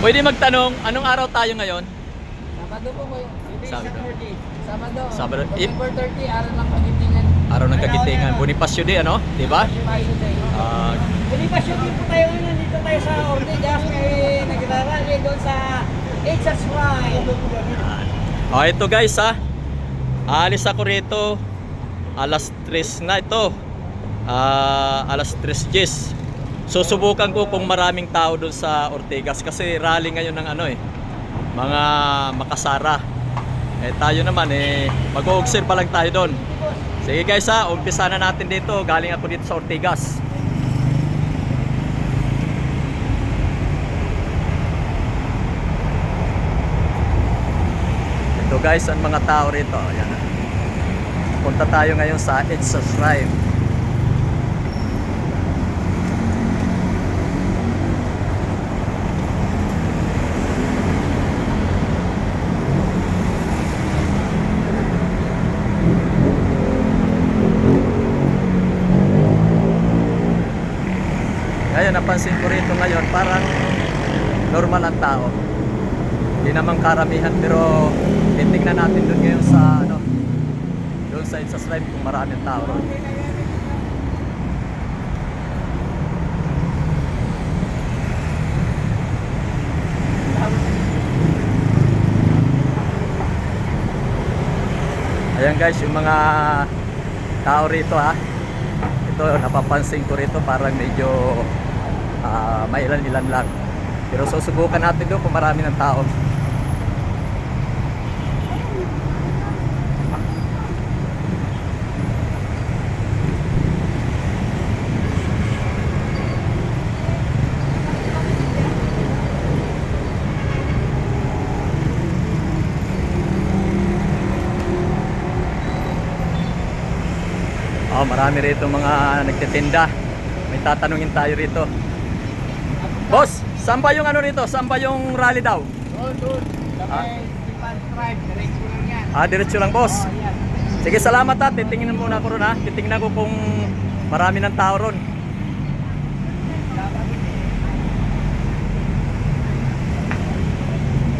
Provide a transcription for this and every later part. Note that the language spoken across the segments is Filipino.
Pwede magtanong, anong araw tayo ngayon? Sabado po kayo. Sabado. Sabado. Sabado. November 30, araw ng kagitingan. Araw ng kagitingan. Bonifacio Day, ano? Di ba? Payo day. Ah, Bonifacio din po tayo ngayon. Nandito tayo sa Ortigas. May nagrarally doon sa It's Shrine. oh, ito guys ha. Aalis ako rito. Alas 3 na ito. Ah, alas 3 Gis. Susubukan ko kung maraming tao doon sa Ortigas kasi rally ngayon ng ano eh. Mga makasara. Eh tayo naman eh mag-uugsin pa lang tayo doon. Sige guys ha, umpisa na natin dito. Galing ako dito sa Ortigas. Ito guys, ang mga tao rito. Ayan. Punta tayo ngayon sa Itza Shrine. Ngayon, napansin ko rito ngayon, parang normal ang tao. Hindi naman karamihan pero titignan natin doon ngayon sa ano doon sa sa slime kung maraming tao doon. Ayan guys, yung mga tao rito ha. Ito napapansin ko rito parang medyo ah, may ilan-ilan lang. Pero susubukan natin doon kung marami ng tao. Oh, marami rito mga nagtitinda. May tatanungin tayo rito. Boss, saan ba yung ano rito? Saan ba yung rally daw? Doon, doon. Ah. Diretso lang yan. Ah, diretso lang boss. Oh, yan. Sige, salamat ha. Titingnan muna ko ron ha. Titingnan ko kung marami ng tao ron.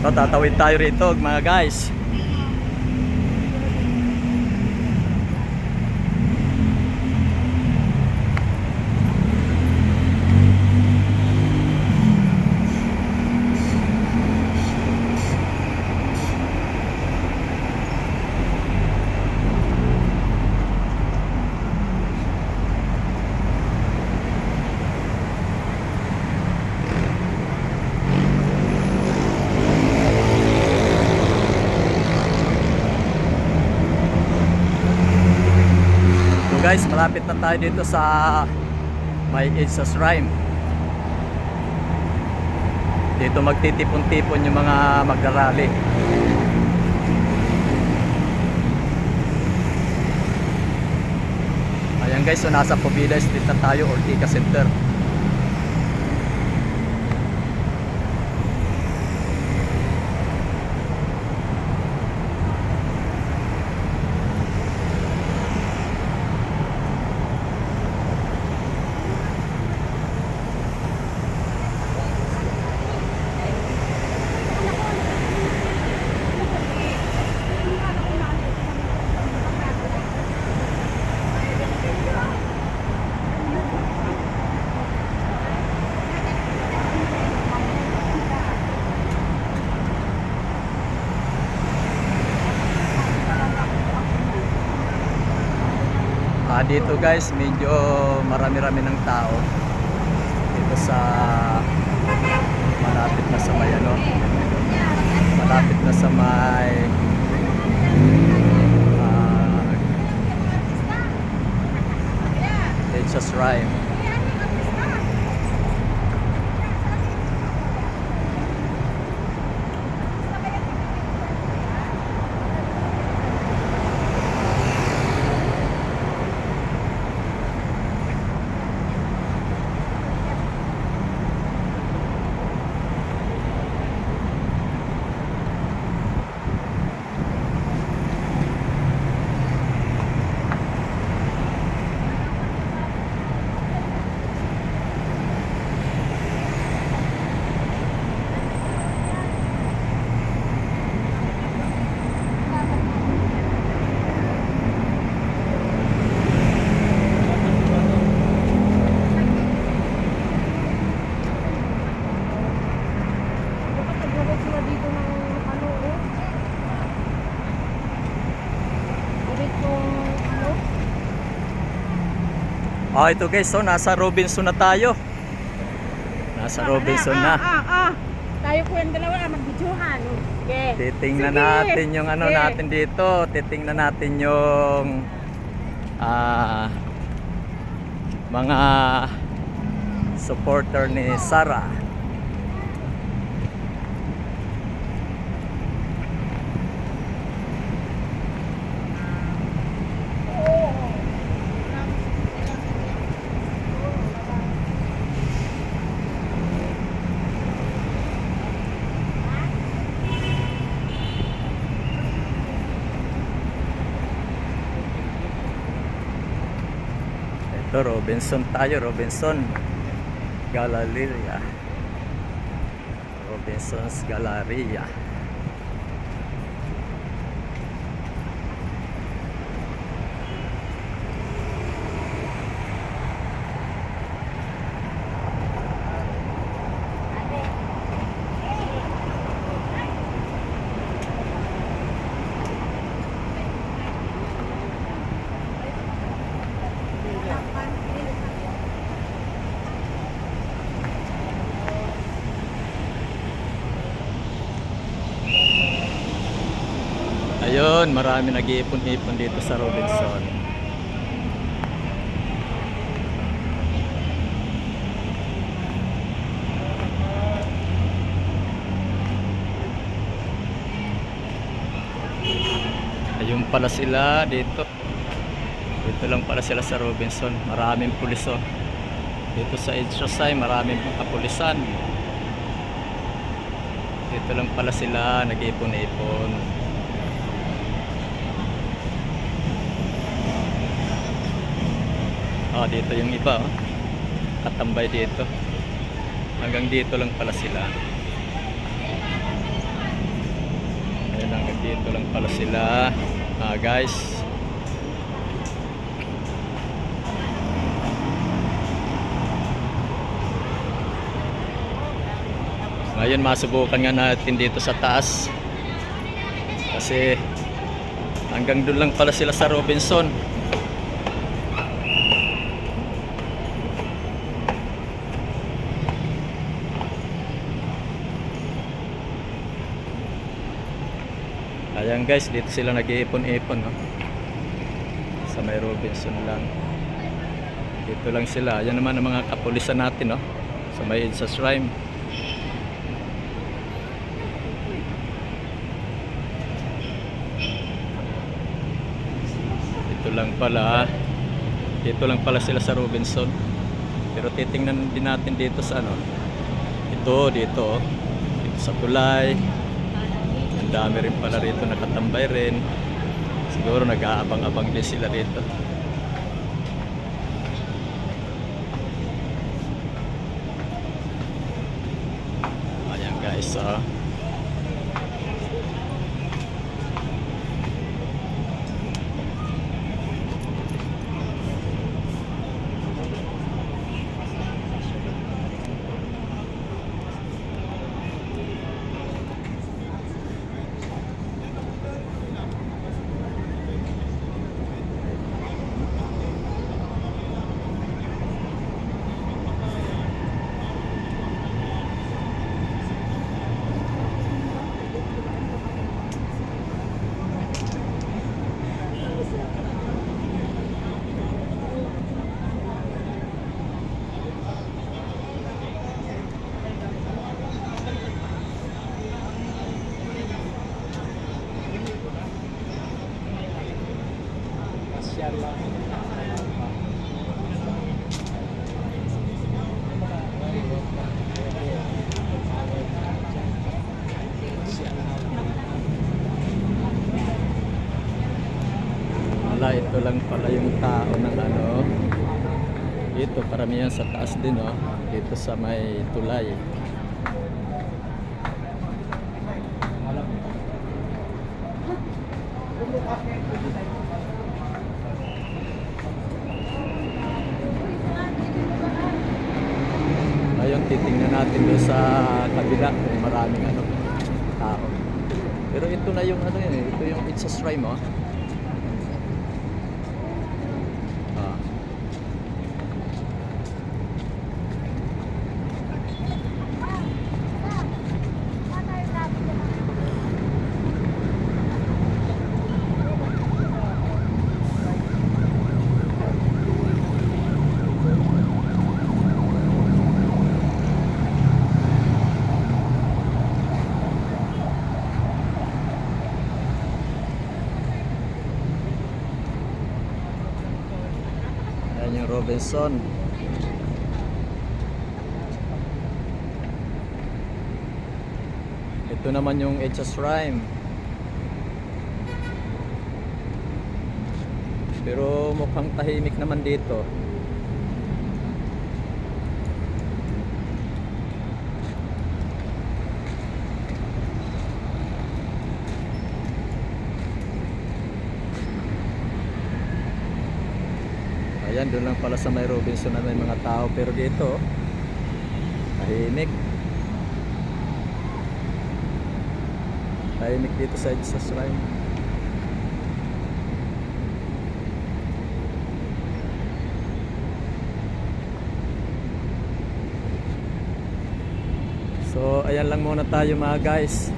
So, tatawid tayo rito mga guys. Guys, malapit na tayo dito sa may Itzas Rhyme. Dito magtitipon-tipon yung mga magrarally. Ayan guys, so nasa Pobida Street na tayo, Ortica Center. Dito guys, medyo marami-rami ng tao. Dito sa malapit na sa may ano. Malapit na sa may ah, it's a shrine. Oh, ito guys, so nasa Robinson na tayo. Nasa Robinson Ah, na. ah, ah, ah. Tayo po yung dalawa, mag-videohan. Okay. Titingnan Sige. natin yung ano Sige. natin dito. Titingnan natin yung ah mga supporter ni Sarah. Ito Robinson tayo, Robinson Galleria. Robinson's Galleria. Ayun, marami nag-iipon-ipon dito sa Robinson. Ayun pala sila dito. Dito lang pala sila sa Robinson. Maraming pulis oh. Dito sa Edgesay, maraming kapulisan. Dito lang pala sila nag-ipon-ipon. Ah, dito yung iba, oh. Katambay dito. Hanggang dito lang pala sila. Ayun, hanggang dito lang pala sila. Ah, guys. Ngayon, masubukan nga natin dito sa taas. Kasi hanggang doon lang pala sila sa Robinson. Ayan guys, dito sila nag-iipon-ipon no? Sa may Robinson lang. Dito lang sila. Ayan naman ang mga kapulisan natin no? Sa may Insas Rhyme Dito lang pala Dito lang pala sila sa Robinson. Pero titingnan din natin dito sa ano? Ito, dito oh. Dito sa tulay dami rin pala rito nakatambay rin. Siguro nag-aabang-abang din sila rito. Ayan guys, ah. Wala, ito lang pala yung tao ng ano. Dito, karamihan sa taas din, oh. Dito sa may tulay. Ngayon, titingnan natin doon sa kabila kung maraming ano, tao. Pero ito na yung ano yun eh. Ito yung It's a Shrine, oh. Ah. Robinson. Ito naman yung HS Rhyme. Pero mukhang tahimik naman dito. Ayan, doon lang pala sa may Robinson na may mga tao. Pero dito, tahimik. Tahimik dito sa Jesus Rhyme. So, ayan lang muna tayo mga guys.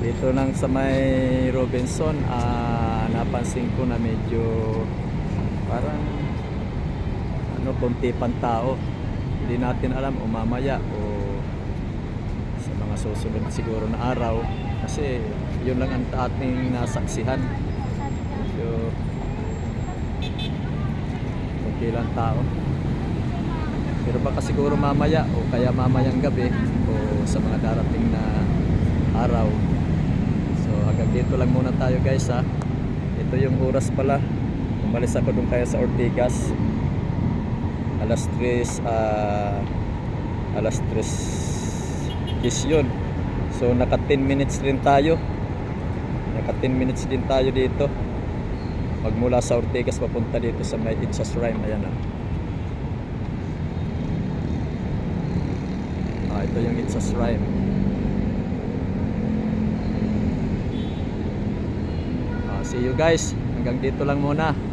Dito lang sa may Robinson, ah, napansin ko na medyo parang ano, konti pang tao. Hindi natin alam o mamaya o sa mga susunod siguro na araw kasi yun lang ang ating nasaksihan. So, konti lang tao. Pero baka siguro mamaya o kaya mamayang gabi o sa mga darating na araw. So hanggang dito lang muna tayo guys ha. Ito yung oras pala. Umalis ako dun kaya sa Ortigas. Alas 3 ah alas 3 is yun. So naka 10 minutes rin tayo. Naka 10 minutes din tayo dito. Magmula sa Ortigas papunta dito sa may Itchas Rhyme. Ayan ah. Ah, ito yung Itchas Rhyme. Ah, see you guys. Hanggang dito lang muna.